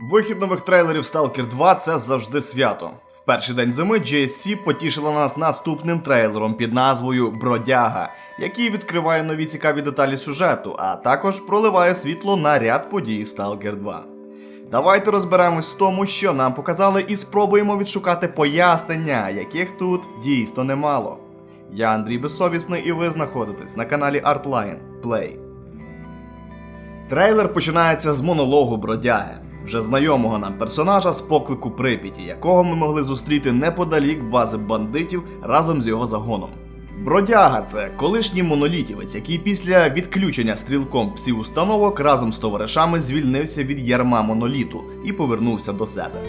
Вихід нових трейлерів Stalker 2 це завжди свято. В перший день зими GSC потішила нас наступним трейлером під назвою Бродяга, який відкриває нові цікаві деталі сюжету, а також проливає світло на ряд подій в Stalker 2. Давайте розберемось в тому, що нам показали, і спробуємо відшукати пояснення, яких тут дійсно немало. Я Андрій Безсовісний, і ви знаходитесь на каналі Artline Play. Трейлер починається з монологу бродяги, вже знайомого нам персонажа з поклику Прип'яті, якого ми могли зустріти неподалік бази бандитів разом з його загоном. Бродяга це колишній монолітівець, який після відключення стрілком псів установок разом з товаришами звільнився від ярма моноліту і повернувся до себе.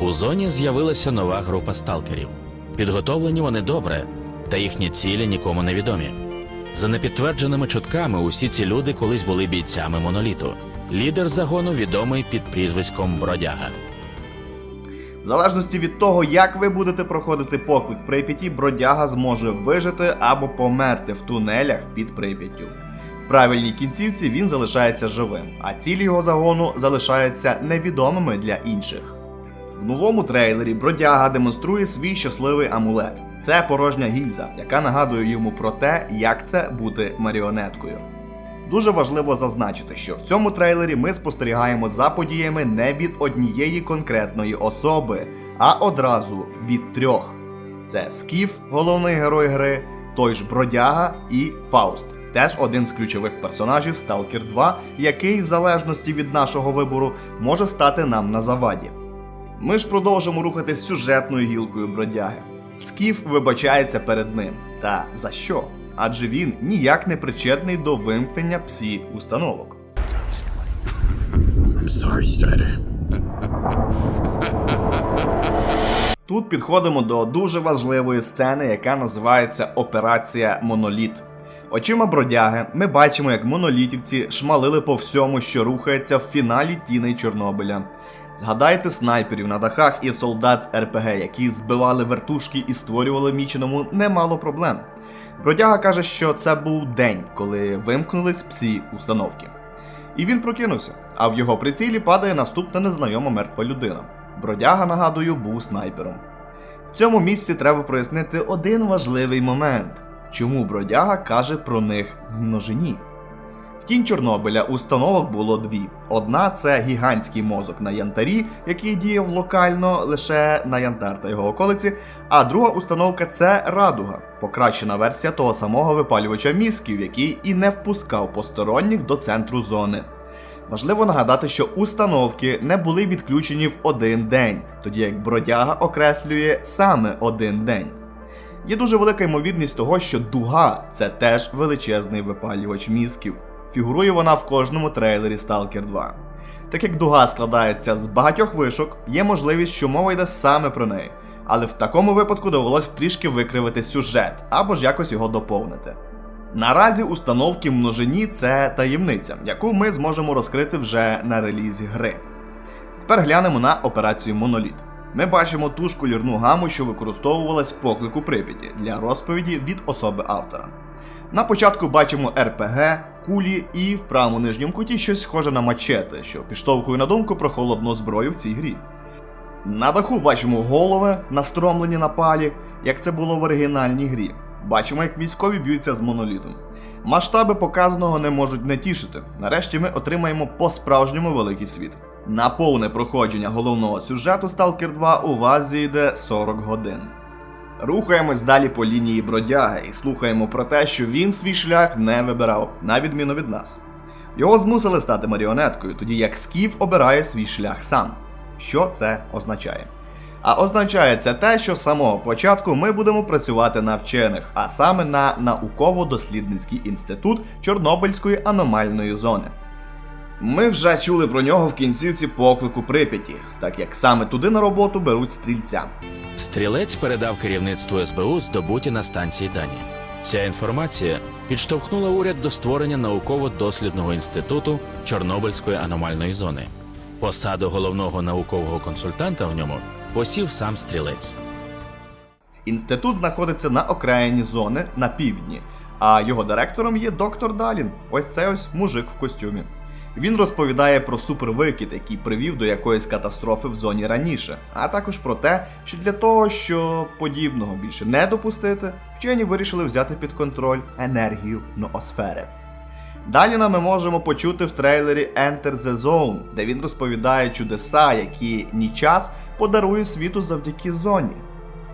У зоні з'явилася нова група сталкерів. Підготовлені вони добре, та їхні цілі нікому не відомі. За непідтвердженими чутками, усі ці люди колись були бійцями моноліту. Лідер загону відомий під прізвиськом Бродяга. В залежності від того, як ви будете проходити поклик Прип'яті, бродяга зможе вижити або померти в тунелях під Прип'яттю. В правильній кінцівці він залишається живим, а цілі його загону залишаються невідомими для інших. В новому трейлері бродяга демонструє свій щасливий амулет. Це порожня гільза, яка нагадує йому про те, як це бути маріонеткою. Дуже важливо зазначити, що в цьому трейлері ми спостерігаємо за подіями не від однієї конкретної особи, а одразу від трьох: це Скіф, головний герой гри, той ж Бродяга і Фауст, теж один з ключових персонажів Stalker 2, який, в залежності від нашого вибору, може стати нам на заваді. Ми ж продовжимо рухатись сюжетною гілкою бродяги. Скіф вибачається перед ним. Та за що? Адже він ніяк не причетний до вимкнення псі установок. I'm sorry, Strider. Тут підходимо до дуже важливої сцени, яка називається Операція Моноліт. Очима бродяги ми бачимо, як монолітівці шмалили по всьому, що рухається в фіналі тіней Чорнобиля. Згадайте снайперів на дахах і солдат з РПГ, які збивали вертушки і створювали міченому немало проблем. Бродяга каже, що це був день, коли вимкнулись псі установки. І він прокинувся, а в його прицілі падає наступна незнайома мертва людина. Бродяга, нагадую, був снайпером. В цьому місці треба прояснити один важливий момент: чому бродяга каже про них в множині. В тінь Чорнобиля установок було дві: одна це гігантський мозок на янтарі, який діяв локально лише на янтар та його околиці. А друга установка це радуга, покращена версія того самого випалювача мізків, який і не впускав посторонніх до центру зони. Важливо нагадати, що установки не були відключені в один день, тоді як бродяга окреслює саме один день. Є дуже велика ймовірність того, що дуга це теж величезний випалювач мізків. Фігурує вона в кожному трейлері Stalker 2. Так як дуга складається з багатьох вишок, є можливість, що мова йде саме про неї. Але в такому випадку довелось трішки викривити сюжет або ж якось його доповнити. Наразі установки множині це таємниця, яку ми зможемо розкрити вже на релізі гри. Тепер глянемо на операцію Моноліт. Ми бачимо ту ж колірну гаму, що використовувалась в поклику Прип'яті для розповіді від особи автора. На початку бачимо РПГ, кулі і в правому нижньому куті щось схоже на мачети, що підштовхує на думку про холодну зброю в цій грі. На даху бачимо голови, настромлені на палі, як це було в оригінальній грі. Бачимо, як військові б'ються з монолітом. Масштаби показаного не можуть не тішити. Нарешті ми отримаємо по-справжньому великий світ. На повне проходження головного сюжету Stalker 2 у вас зійде 40 годин. Рухаємось далі по лінії бродяги і слухаємо про те, що він свій шлях не вибирав, на відміну від нас. Його змусили стати маріонеткою, тоді як Скіф обирає свій шлях сам. Що це означає? А означає це те, що з самого початку ми будемо працювати на вчених, а саме на науково-дослідницький інститут Чорнобильської аномальної зони. Ми вже чули про нього в кінцівці поклику Прип'яті, так як саме туди на роботу беруть стрільця. Стрілець передав керівництву СБУ здобуті на станції дані. Ця інформація підштовхнула уряд до створення науково-дослідного інституту Чорнобильської аномальної зони. Посаду головного наукового консультанта в ньому посів сам стрілець. Інститут знаходиться на окраїні зони на півдні, а його директором є доктор Далін. Ось це ось мужик в костюмі. Він розповідає про супервикид, який привів до якоїсь катастрофи в зоні раніше, а також про те, що для того, щоб подібного більше не допустити, вчені вирішили взяти під контроль енергію ноосфери. Далі нам ми можемо почути в трейлері Enter the Zone, де він розповідає чудеса, які Нічас подарує світу завдяки зоні.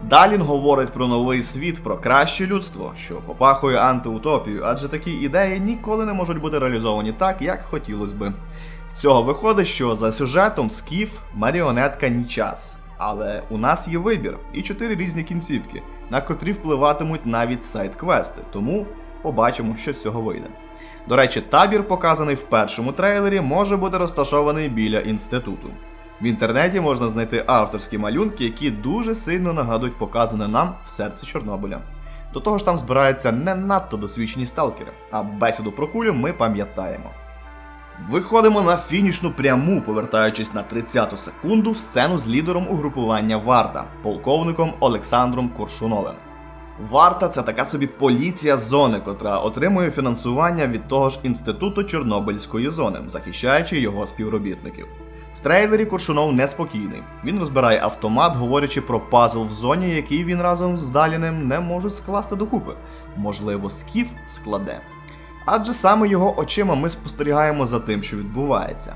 Далі він говорить про новий світ, про краще людство, що попахує антиутопію, адже такі ідеї ніколи не можуть бути реалізовані так, як хотілося би. З цього виходить, що за сюжетом Скіф маріонетка Нічас. Але у нас є вибір і чотири різні кінцівки, на котрі впливатимуть навіть сайт-квести, тому побачимо, що з цього вийде. До речі, табір, показаний в першому трейлері, може бути розташований біля інституту. В інтернеті можна знайти авторські малюнки, які дуже сильно нагадують показане нам в серці Чорнобиля. До того ж, там збираються не надто досвідчені сталкери, а бесіду про кулю ми пам'ятаємо. Виходимо на фінішну пряму, повертаючись на 30-ту секунду в сцену з лідером угрупування Варта, полковником Олександром Коршуновим. Варта це така собі поліція зони, котра отримує фінансування від того ж інституту Чорнобильської зони, захищаючи його співробітників. В трейлері Коршунов неспокійний. Він розбирає автомат, говорячи про пазл в зоні, який він разом з Даліним не можуть скласти докупи. Можливо, скіф складе. Адже саме його очима ми спостерігаємо за тим, що відбувається.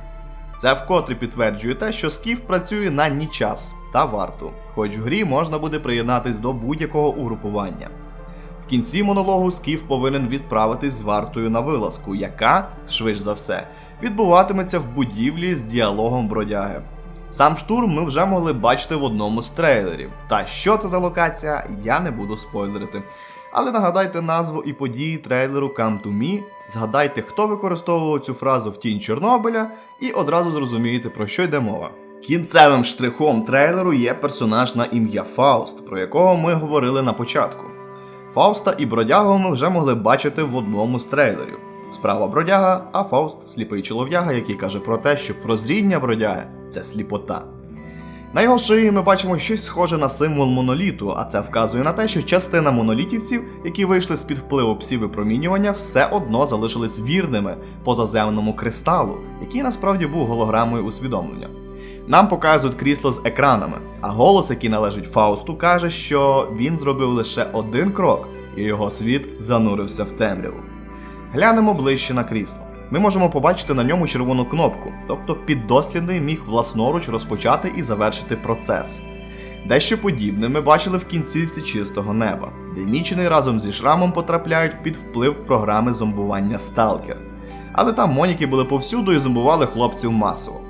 Це вкотре підтверджує те, що Скіф працює на нічас та варту, хоч в грі можна буде приєднатись до будь-якого угрупування. В кінці монологу Скіф повинен відправитись з вартою на вилазку, яка, швидш за все, відбуватиметься в будівлі з діалогом бродяги. Сам штурм ми вже могли бачити в одному з трейлерів. Та що це за локація, я не буду спойлерити. Але нагадайте назву і події трейлеру Come to Me, згадайте, хто використовував цю фразу в тінь Чорнобиля, і одразу зрозумієте, про що йде мова. Кінцевим штрихом трейлеру є персонаж на ім'я Фауст, про якого ми говорили на початку. Фауста і бродягу ми вже могли бачити в одному з трейлерів. Справа бродяга, а Фауст сліпий чолов'яга, який каже про те, що прозріння бродяги це сліпота. На його шиї ми бачимо щось схоже на символ моноліту, а це вказує на те, що частина монолітівців, які вийшли з-під впливу псівипромінювання, все одно залишились вірними позаземному кристалу, який насправді був голограмою усвідомлення. Нам показують крісло з екранами, а голос, який належить Фаусту, каже, що він зробив лише один крок, і його світ занурився в темряву. Глянемо ближче на крісло. Ми можемо побачити на ньому червону кнопку, тобто піддослідний міг власноруч розпочати і завершити процес. Дещо подібне ми бачили в кінцівці чистого неба, де мічений разом зі шрамом потрапляють під вплив програми зомбування Stalker. Але там моніки були повсюду і зомбували хлопців масово.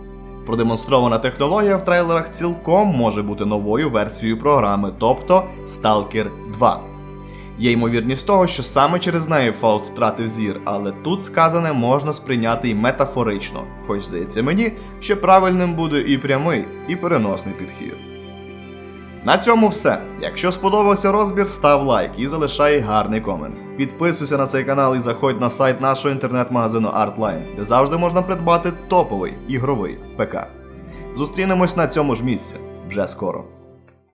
Продемонстрована технологія в трейлерах цілком може бути новою версією програми, тобто Stalker 2. Є ймовірність того, що саме через неї Фауст втратив зір, але тут сказане можна сприйняти й метафорично, хоч здається мені, що правильним буде і прямий, і переносний підхід. На цьому все. Якщо сподобався розбір, став лайк і залишай гарний комент. Підписуйся на цей канал і заходь на сайт нашого інтернет-магазину Artline, де завжди можна придбати топовий ігровий ПК. Зустрінемось на цьому ж місці вже скоро.